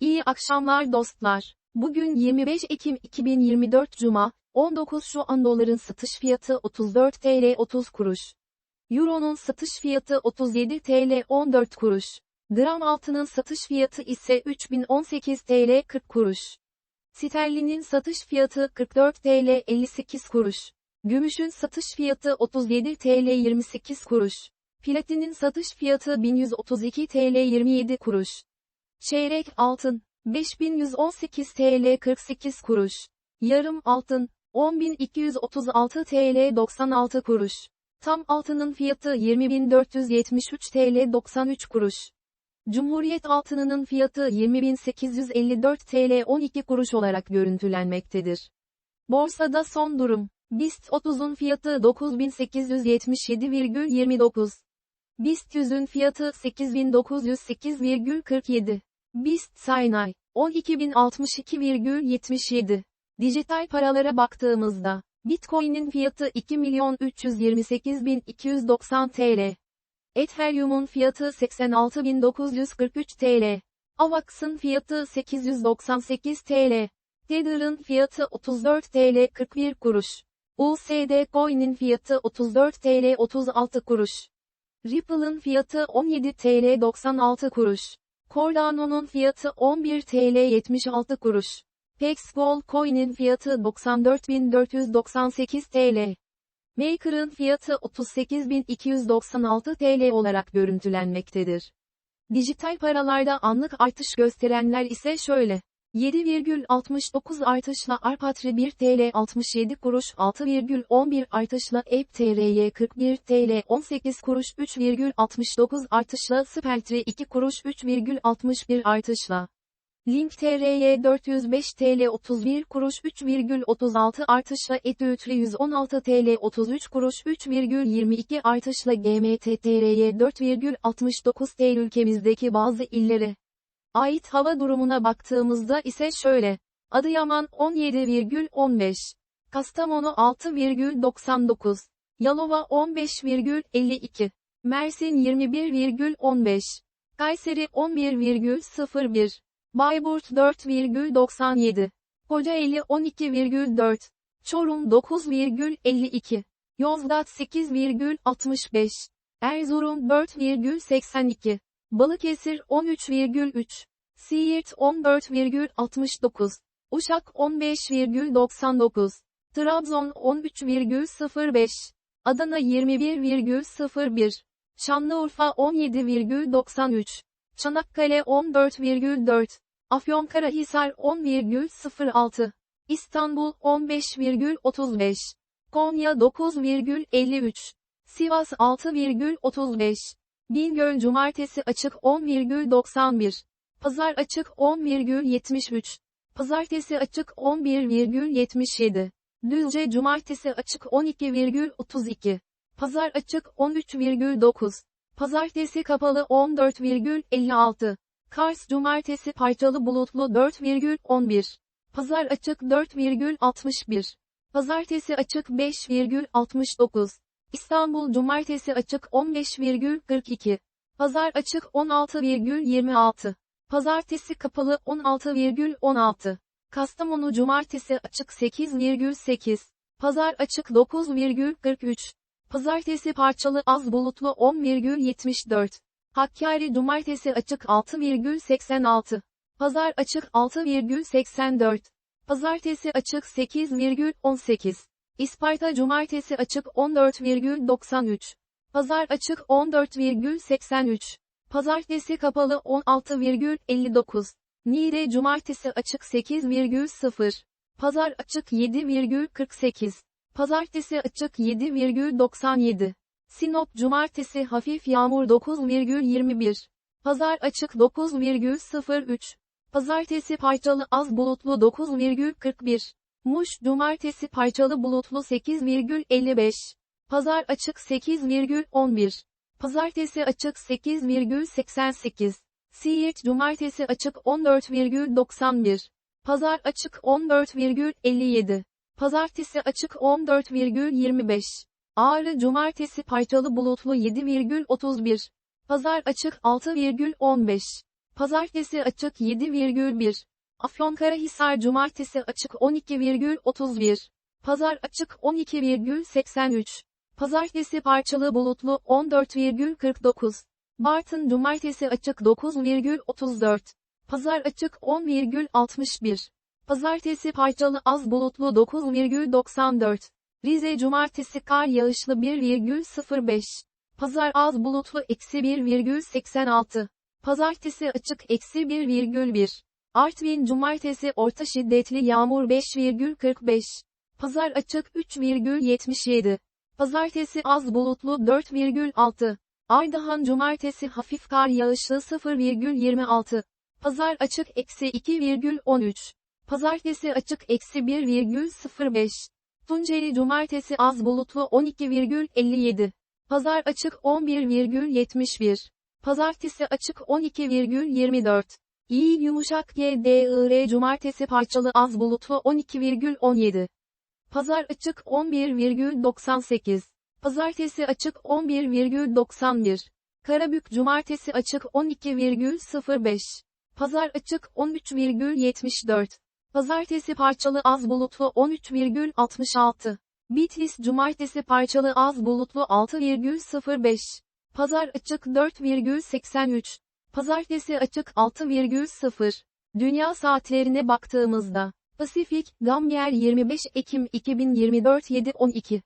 İyi akşamlar dostlar. Bugün 25 Ekim 2024 Cuma, 19 şu an doların satış fiyatı 34 TL 30 kuruş. Euro'nun satış fiyatı 37 TL 14 kuruş. Gram altının satış fiyatı ise 3018 TL 40 kuruş. Sterlinin satış fiyatı 44 TL 58 kuruş. Gümüşün satış fiyatı 37 TL 28 kuruş. Platinin satış fiyatı 1132 TL 27 kuruş. Çeyrek altın 5118 TL 48 kuruş. Yarım altın 10236 TL 96 kuruş. Tam altının fiyatı 20473 TL 93 kuruş. Cumhuriyet altınının fiyatı 20854 TL 12 kuruş olarak görüntülenmektedir. Borsada son durum. BIST 30'un fiyatı 9877,29. BIST 100'ün fiyatı 8908,47. BIST Saynay 12062,77. Dijital paralara baktığımızda, Bitcoin'in fiyatı 2.328.290 TL. Ethereum'un fiyatı 86.943 TL. AVAX'ın fiyatı 898 TL. Tether'ın fiyatı 34 TL 41 kuruş. USD Coin'in fiyatı 34 TL 36 kuruş. Ripple'ın fiyatı 17 TL 96 kuruş. Cardano'nun fiyatı 11 TL 76 kuruş. Pex Coin'in fiyatı 94.498 TL. Maker'ın fiyatı 38.296 TL olarak görüntülenmektedir. Dijital paralarda anlık artış gösterenler ise şöyle. 7,69 artışla Arpatri 1 TL 67 kuruş 6,11 artışla EPTRY 41 TL 18 kuruş 3,69 artışla Speltri 2 kuruş 3,61 artışla Link TRY 405 TL 31 kuruş 3,36 artışla Etütri 116 TL 33 kuruş 3,22 artışla GMT TRY 4,69 TL ülkemizdeki bazı illere ait hava durumuna baktığımızda ise şöyle. Adıyaman 17,15. Kastamonu 6,99. Yalova 15,52. Mersin 21,15. Kayseri 11,01. Bayburt 4,97. Kocaeli 12,4. Çorum 9,52. Yozgat 8,65. Erzurum 4,82. Balıkesir 13,3. Siirt 14,69. Uşak 15,99. Trabzon 13,05. Adana 21,01. Şanlıurfa 17,93. Çanakkale 14,4. Afyonkarahisar 10,06. İstanbul 15,35. Konya 9,53. Sivas 6,35. Bingöl Cumartesi açık 10,91. Pazar açık 10,73. Pazartesi açık 11,77. Düzce Cumartesi açık 12,32. Pazar açık 13,9. Pazartesi kapalı 14,56. Kars Cumartesi parçalı bulutlu 4,11. Pazar açık 4,61. Pazartesi açık 5,69. İstanbul Cumartesi açık 15,42. Pazar açık 16,26. Pazartesi kapalı 16,16. Kastamonu Cumartesi açık 8,8. Pazar açık 9,43. Pazartesi parçalı az bulutlu 10,74. Hakkari Cumartesi açık 6,86. Pazar açık 6,84. Pazartesi açık 8,18. İsparta Cumartesi açık 14,93. Pazar açık 14,83. Pazartesi kapalı 16,59. Niğde Cumartesi açık 8,0. Pazar açık 7,48. Pazartesi açık 7,97. Sinop Cumartesi hafif yağmur 9,21. Pazar açık 9,03. Pazartesi parçalı az bulutlu 9,41. Muş Cumartesi parçalı bulutlu 8,55. Pazar açık 8,11. Pazartesi açık 8,88. Siirt Cumartesi açık 14,91. Pazar açık 14,57. Pazartesi açık 14,25. Ağrı Cumartesi parçalı bulutlu 7,31. Pazar açık 6,15. Pazartesi açık 7,1. Afyonkarahisar Cumartesi açık 12,31. Pazar açık 12,83. Pazartesi parçalı bulutlu 14,49. Bartın Cumartesi açık 9,34. Pazar açık 10,61. Pazartesi parçalı az bulutlu 9,94. Rize Cumartesi kar yağışlı 1,05. Pazar az bulutlu eksi 1,86. Pazartesi açık eksi 1,1. Artvin Cumartesi orta şiddetli yağmur 5,45. Pazar açık 3,77. Pazartesi az bulutlu 4,6. Ardahan Cumartesi hafif kar yağışlı 0,26. Pazar açık eksi 2,13. Pazartesi açık eksi 1,05. Tunceli Cumartesi az bulutlu 12,57. Pazar açık 11,71. Pazartesi açık 12,24. İyi yumuşak GDIR Cumartesi parçalı az bulutlu 12,17. Pazar açık 11,98. Pazartesi açık 11,91. Karabük Cumartesi açık 12,05. Pazar açık 13,74. Pazartesi parçalı az bulutlu 13,66. Bitlis Cumartesi parçalı az bulutlu 6,05. Pazar açık 4,83. Pazartesi açık 6,0. Dünya saatlerine baktığımızda, Pasifik, Gambier 25 Ekim 2024 7.12.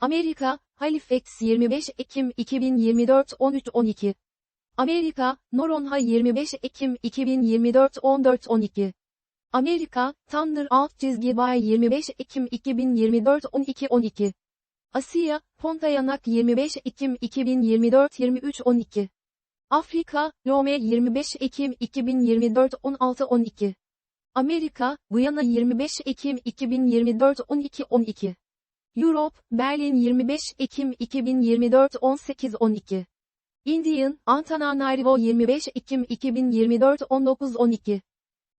Amerika, Halifax 25 Ekim 2024 13.12. Amerika, Noronha 25 Ekim 2024 14.12. Amerika, Thunder alt çizgi bay 25 Ekim 2024 12.12. Asya, Pontayanak 25 Ekim 2024 23.12. Afrika, Lome 25 Ekim 2024 16.12. Amerika, Guyana 25 Ekim 2024 12.12. Europe, Berlin 25 Ekim 2024 18.12. Indian, Antananarivo 25 Ekim 2024 19.12.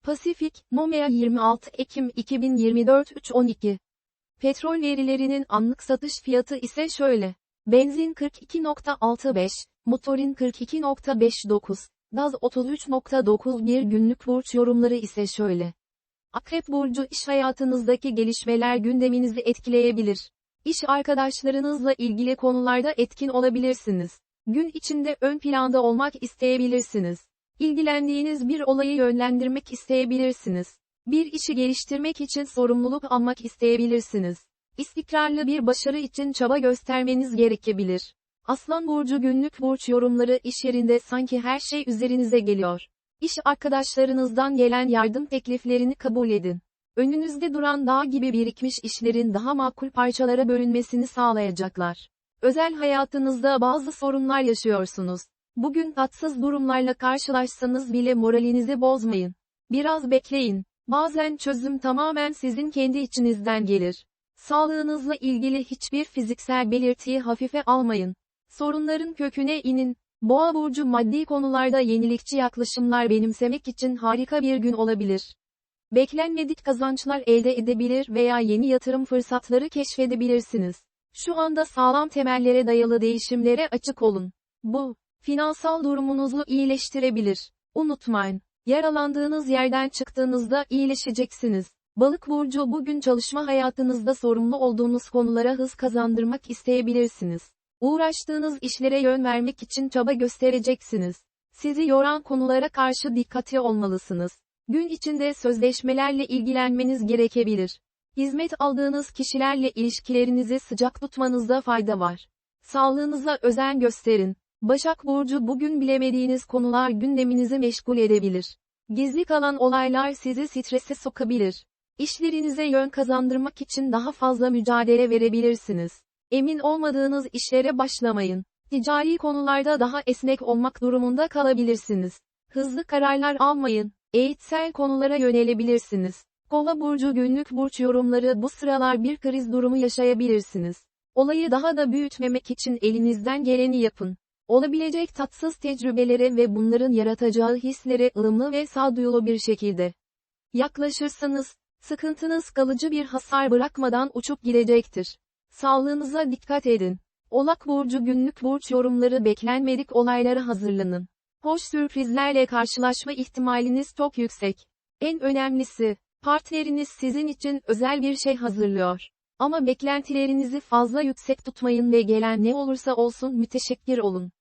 Pasifik, Nomea 26 Ekim 2024 3.12. Petrol verilerinin anlık satış fiyatı ise şöyle. Benzin 42.65, motorin 42.59, gaz 33.91 günlük burç yorumları ise şöyle. Akrep burcu iş hayatınızdaki gelişmeler gündeminizi etkileyebilir. İş arkadaşlarınızla ilgili konularda etkin olabilirsiniz. Gün içinde ön planda olmak isteyebilirsiniz. İlgilendiğiniz bir olayı yönlendirmek isteyebilirsiniz. Bir işi geliştirmek için sorumluluk almak isteyebilirsiniz. İstikrarlı bir başarı için çaba göstermeniz gerekebilir. Aslan burcu günlük burç yorumları iş yerinde sanki her şey üzerinize geliyor. İş arkadaşlarınızdan gelen yardım tekliflerini kabul edin. Önünüzde duran dağ gibi birikmiş işlerin daha makul parçalara bölünmesini sağlayacaklar. Özel hayatınızda bazı sorunlar yaşıyorsunuz. Bugün tatsız durumlarla karşılaşsanız bile moralinizi bozmayın. Biraz bekleyin. Bazen çözüm tamamen sizin kendi içinizden gelir. Sağlığınızla ilgili hiçbir fiziksel belirtiyi hafife almayın. Sorunların köküne inin. Boğa burcu maddi konularda yenilikçi yaklaşımlar benimsemek için harika bir gün olabilir. Beklenmedik kazançlar elde edebilir veya yeni yatırım fırsatları keşfedebilirsiniz. Şu anda sağlam temellere dayalı değişimlere açık olun. Bu, finansal durumunuzu iyileştirebilir. Unutmayın, yaralandığınız yerden çıktığınızda iyileşeceksiniz. Balık burcu bugün çalışma hayatınızda sorumlu olduğunuz konulara hız kazandırmak isteyebilirsiniz. Uğraştığınız işlere yön vermek için çaba göstereceksiniz. Sizi yoran konulara karşı dikkatli olmalısınız. Gün içinde sözleşmelerle ilgilenmeniz gerekebilir. Hizmet aldığınız kişilerle ilişkilerinizi sıcak tutmanızda fayda var. Sağlığınıza özen gösterin. Başak Burcu bugün bilemediğiniz konular gündeminizi meşgul edebilir. Gizli kalan olaylar sizi strese sokabilir. İşlerinize yön kazandırmak için daha fazla mücadele verebilirsiniz. Emin olmadığınız işlere başlamayın. Ticari konularda daha esnek olmak durumunda kalabilirsiniz. Hızlı kararlar almayın. Eğitsel konulara yönelebilirsiniz. Kova burcu günlük burç yorumları bu sıralar bir kriz durumu yaşayabilirsiniz. Olayı daha da büyütmemek için elinizden geleni yapın. Olabilecek tatsız tecrübelere ve bunların yaratacağı hislere ılımlı ve sağduyulu bir şekilde yaklaşırsanız, sıkıntınız kalıcı bir hasar bırakmadan uçup gidecektir. Sağlığınıza dikkat edin. Olak burcu günlük burç yorumları beklenmedik olaylara hazırlanın. Hoş sürprizlerle karşılaşma ihtimaliniz çok yüksek. En önemlisi, partneriniz sizin için özel bir şey hazırlıyor. Ama beklentilerinizi fazla yüksek tutmayın ve gelen ne olursa olsun müteşekkir olun.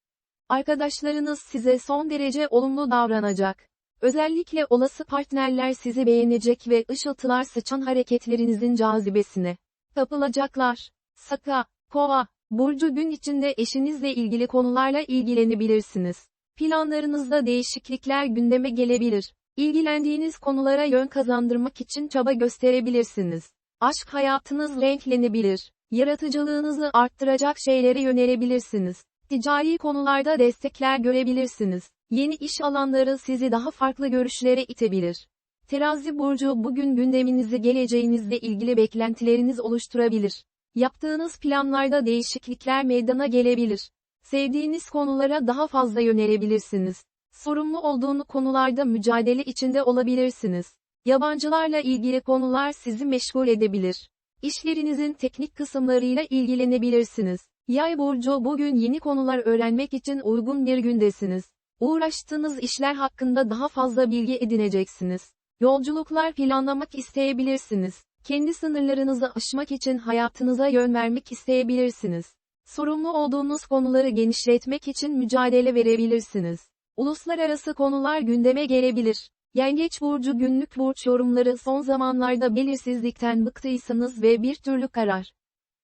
Arkadaşlarınız size son derece olumlu davranacak. Özellikle olası partnerler sizi beğenecek ve ışıltılar sıçan hareketlerinizin cazibesine kapılacaklar. Saka, Kova, Burcu gün içinde eşinizle ilgili konularla ilgilenebilirsiniz. Planlarınızda değişiklikler gündeme gelebilir. İlgilendiğiniz konulara yön kazandırmak için çaba gösterebilirsiniz. Aşk hayatınız renklenebilir. Yaratıcılığınızı arttıracak şeylere yönelebilirsiniz. Ticari konularda destekler görebilirsiniz. Yeni iş alanları sizi daha farklı görüşlere itebilir. Terazi burcu bugün gündeminizi geleceğinizle ilgili beklentileriniz oluşturabilir. Yaptığınız planlarda değişiklikler meydana gelebilir. Sevdiğiniz konulara daha fazla yönelebilirsiniz. Sorumlu olduğunu konularda mücadele içinde olabilirsiniz. Yabancılarla ilgili konular sizi meşgul edebilir. İşlerinizin teknik kısımlarıyla ilgilenebilirsiniz. Yay burcu bugün yeni konular öğrenmek için uygun bir gündesiniz. Uğraştığınız işler hakkında daha fazla bilgi edineceksiniz. Yolculuklar planlamak isteyebilirsiniz. Kendi sınırlarınızı aşmak için hayatınıza yön vermek isteyebilirsiniz. Sorumlu olduğunuz konuları genişletmek için mücadele verebilirsiniz. Uluslararası konular gündeme gelebilir. Yengeç burcu günlük burç yorumları son zamanlarda belirsizlikten bıktıysanız ve bir türlü karar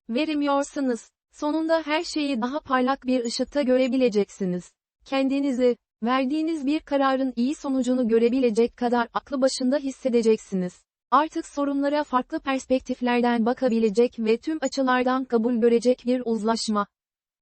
veremiyorsanız, sonunda her şeyi daha parlak bir ışıkta görebileceksiniz. Kendinizi, verdiğiniz bir kararın iyi sonucunu görebilecek kadar aklı başında hissedeceksiniz. Artık sorunlara farklı perspektiflerden bakabilecek ve tüm açılardan kabul görecek bir uzlaşma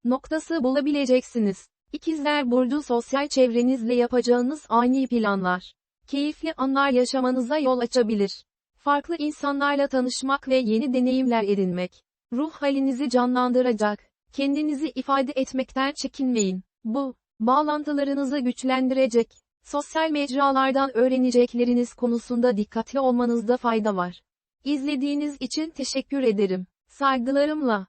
noktası bulabileceksiniz. İkizler Burcu sosyal çevrenizle yapacağınız ani planlar, keyifli anlar yaşamanıza yol açabilir. Farklı insanlarla tanışmak ve yeni deneyimler edinmek, ruh halinizi canlandıracak. Kendinizi ifade etmekten çekinmeyin. Bu, bağlantılarınızı güçlendirecek. Sosyal mecralardan öğrenecekleriniz konusunda dikkatli olmanızda fayda var. İzlediğiniz için teşekkür ederim. Saygılarımla.